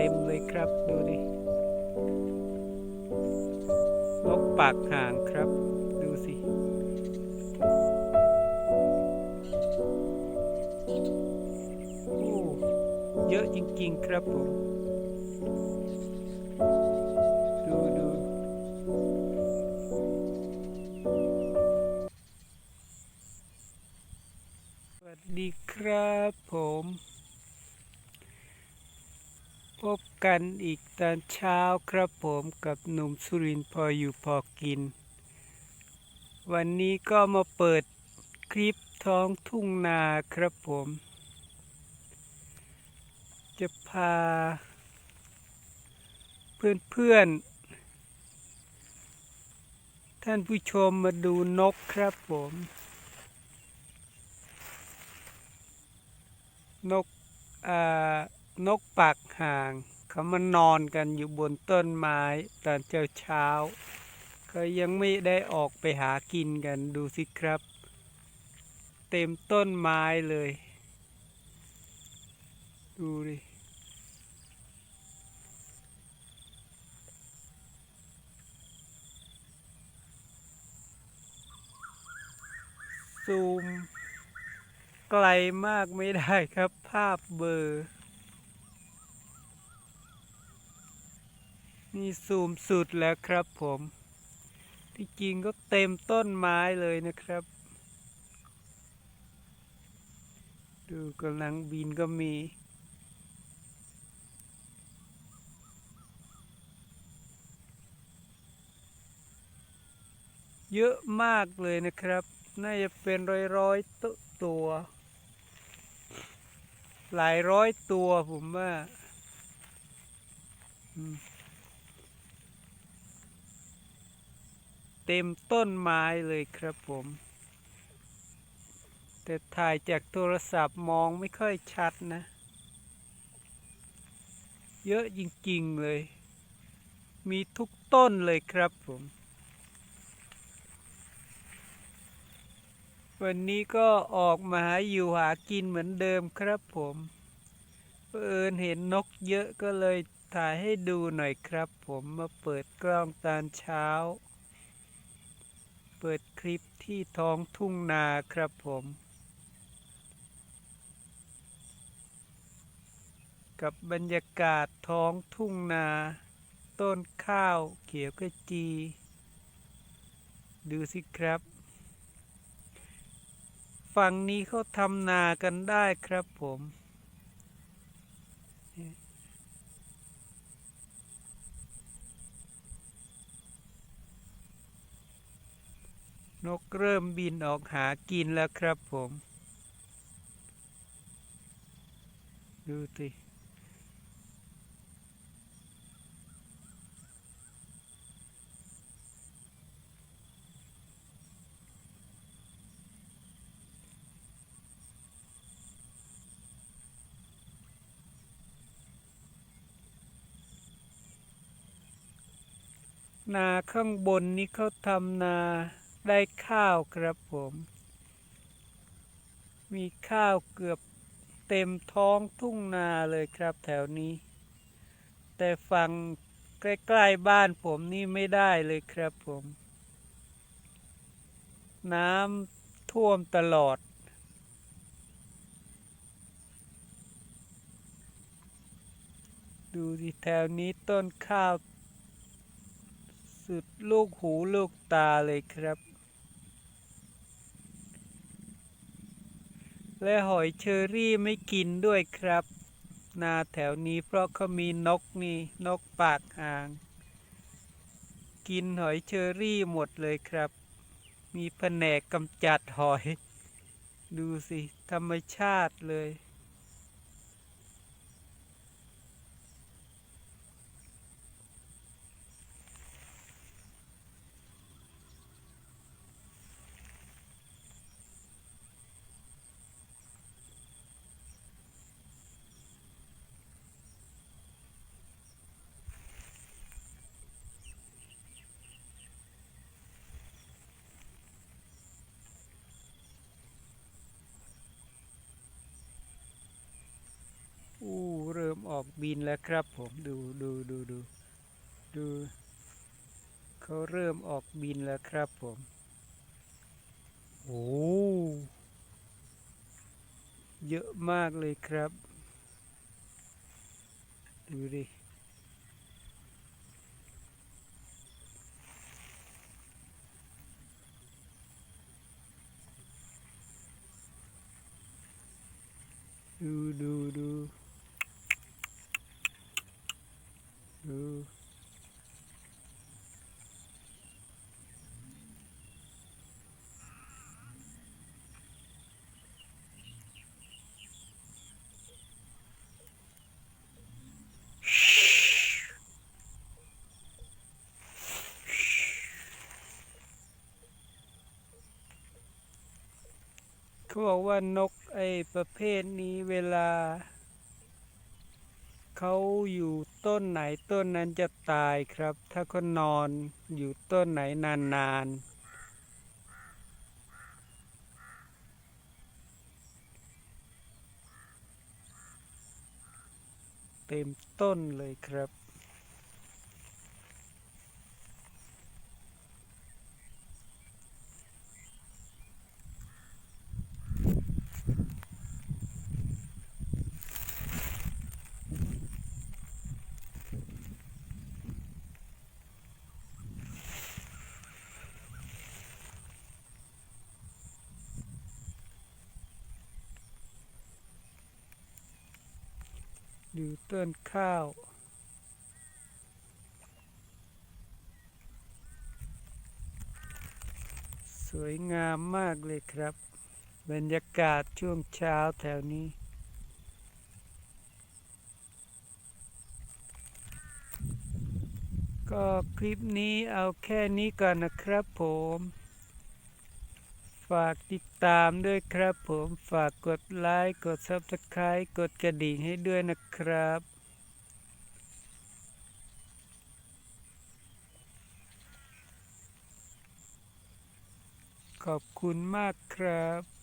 เต็มเลยครับดูดิ นกปากห่างครับ ดูสิ โอ้เยอะจริงๆครับผม ดูดูสวัสดีครับผม พบกันอีกตอนเช้าครับผมกับหนุ่มสุรินทร์พออยู่พอกิน วันนี้ก็มาเปิดคลิปท้องทุ่งนาครับผม จะพา เพื่อนๆ ท่านผู้ชมมาดูนกครับผม นกอ่า นกปากห่าง เขามานอนกันอยู่บนต้นไม้ตอนเช้าเช้าเขายังไม่ได้ออกไปหากินกันดูสิครับ เต็มต้นไม้เลย ดูดิซูมไกลมากไม่ได้ครับภาพเบอร์ นี่ซูมสุดแล้วครับผม ที่จริงก็เต็มต้นไม้เลยนะครับ ดูกำลังบินก็มีเยอะมากเลยนะครับ น่าจะเป็นร้อยร้อยตตัว หลายร้อยตัวผมว่าอืม เต็มต้นไม้เลยครับผม แต่ถ่ายจากโทรศัพท์มองไม่ค่อยชัดนะ เยอะจริงๆเลย มีทุกต้นเลยครับผม วันนี้ก็ออกมาหาอยู่หากินเหมือนเดิมครับผมเผอิญเห็นนกเยอะก็เลยถ่ายให้ดูหน่อยครับผมมาเปิดกล้องตอนเช้า เปิดคลิปที่ท้องทุ่งนาครับผม กับบรรยากาศท้องทุ่งนา ต้นข้าวเขียวขจี ดูสิครับ ฝั่งนี้เขาทำนากันได้ครับผม นกเริ่มบินออกหากินแล้วครับผม ดูสินาข้างบนนี้เขาทำนา ได้ข้าวครับผม มีข้าวเกือบเต็มท้องทุ่งนาเลยครับแถวนี้ แต่ฝั่งใกล้ๆบ้านผมนี่ไม่ได้เลยครับผม น้ำท่วมตลอด ดูที่แถวนี้ต้นข้าว สุดลูกหูลูกตาเลยครับ และหอยเชอรี่ไม่กินด้วยครับ นาแถวนี้เพราะเขามีนกนี่ นกปากอ่าง กินหอยเชอรี่หมดเลยครับ มีแผนกกำจัดหอย ดูสิ ธรรมชาติเลย น ออก บินแล้วครับผมดูดูดูดูดูเขาเริ่มออกบินแล้วครับผมโอ้เยอะมากเลยครับ ดูดิดูดูดู ดูเขาบอกว่านกไอ้ประเภทนี้เวลา เขาอยู่ต้นไหนต้นนั้นจะตายครับ ถ้าเขานอนอยู่ต้นไหนนานๆ เต็มต้นเลยครับ ดูต้นข้าว สวยงามมากเลยครับ บรรยากาศช่วงเช้าแถวนี้ก็คลิปนี้เอาแค่นี้ก่อนนะครับผม ฝากติดตามด้วยครับผมฝากกดไลค์กด Subscribe กดกระดิ่งให้ด้วยนะครับขอบคุณมากครับ